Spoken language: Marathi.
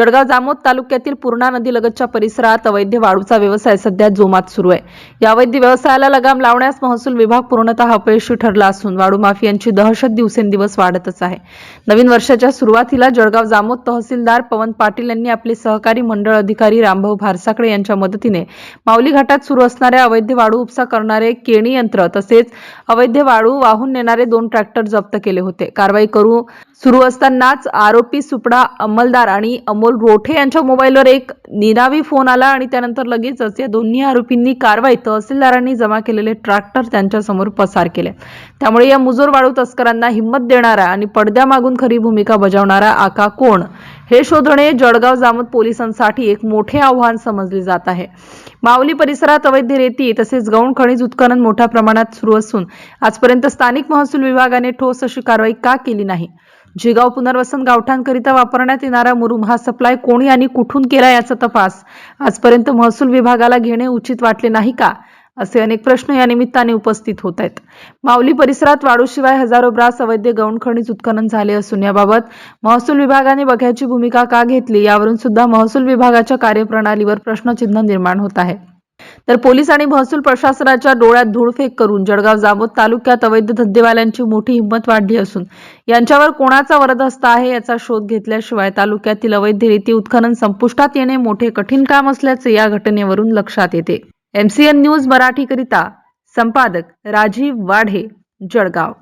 जळगाव जामोद तालुक्यातील पूर्णा नदी लगतच्या परिसरात अवैध वाळूचा व्यवसाय सध्या जोमात सुरू आहे. या अवैध व्यवसायाला लगाम लावण्यास महसूल विभाग पूर्णतः अपयशी ठरला असून वाळू माफियांची दहशत दिवसेंदिवस वाढतच आहे. नवीन वर्षाच्या सुरुवातीला जळगाव जामोद तहसीलदार पवन पाटील यांनी आपले सहकारी मंडळ अधिकारी रामभाऊ भारसाकडे यांच्या मदतीने माऊली घाटात सुरू असणाऱ्या अवैध वाळू उपसा करणारे केणी यंत्र तसेच अवैध वाळू वाहून नेणारे दोन ट्रॅक्टर जप्त केले होते. कारवाई करू सुरू असतानाच आरोपी सुपडा अंमलदार आणि अमोल रोठे यांच्या मोबाईलवर एक निनावी फोन आला आणि त्यानंतर लगेचच या दोन्ही आरोपींनी कारवाई तहसीलदारांनी जमा केलेले ट्रॅक्टर त्यांच्यासमोर पसार केले. त्यामुळे या मुजोर वाळू तस्करांना हिंमत देणारा आणि पडद्यामागून खरी भूमिका बजावणारा आका कोण? हे शोधणे जळगाव जामोद पोलिसांसाठी एक मोठे आव्हान समजले जात आहे. माऊली परिसरात अवैध रेती तसेच गौण खनिज उत्खनन मोठ्या प्रमाणात सुरू असून आजपर्यंत स्थानिक महसूल विभागाने ठोस अशी कारवाई का केली नाही? जिगाव पुनर्वसन गावठाणकरिता वापरण्यात येणारा मुरुम हा सप्लाय कोणी आणि कुठून केला याचा तपास. आजपर्यंत महसूल विभागाला घेणे उचित वाटले नाही का? असे अनेक प्रश्न या निमित्ताने उपस्थित होत आहेत. माऊली परिसरात वाळूशिवाय हजारो ब्रास अवैध गौण खनिज उत्खनन झाले असून याबाबत महसूल विभागाने बघ्याची भूमिका का घेतली यावरून सुद्धा महसूल विभागाच्या कार्यप्रणालीवर प्रश्नचिन्ह निर्माण होत आहे. तर पोलीस आणि महसूल प्रशासनाच्या डोळ्यात धूळफेक करून जळगाव जामोद तालुक्यात अवैध धंदेवाल्यांची मोठी हिंमत वाढली असून यांच्यावर कोणाचा वरदहस्त आहे याचा शोध घेतल्याशिवाय तालुक्यातील अवैध रेती उत्खनन संपुष्टात येणे मोठे कठीण काम असल्याचे या घटनेवरून लक्षात येते. एमसीएन न्यूज मराठीकरिता संपादक राजीव वाढे जळगाव.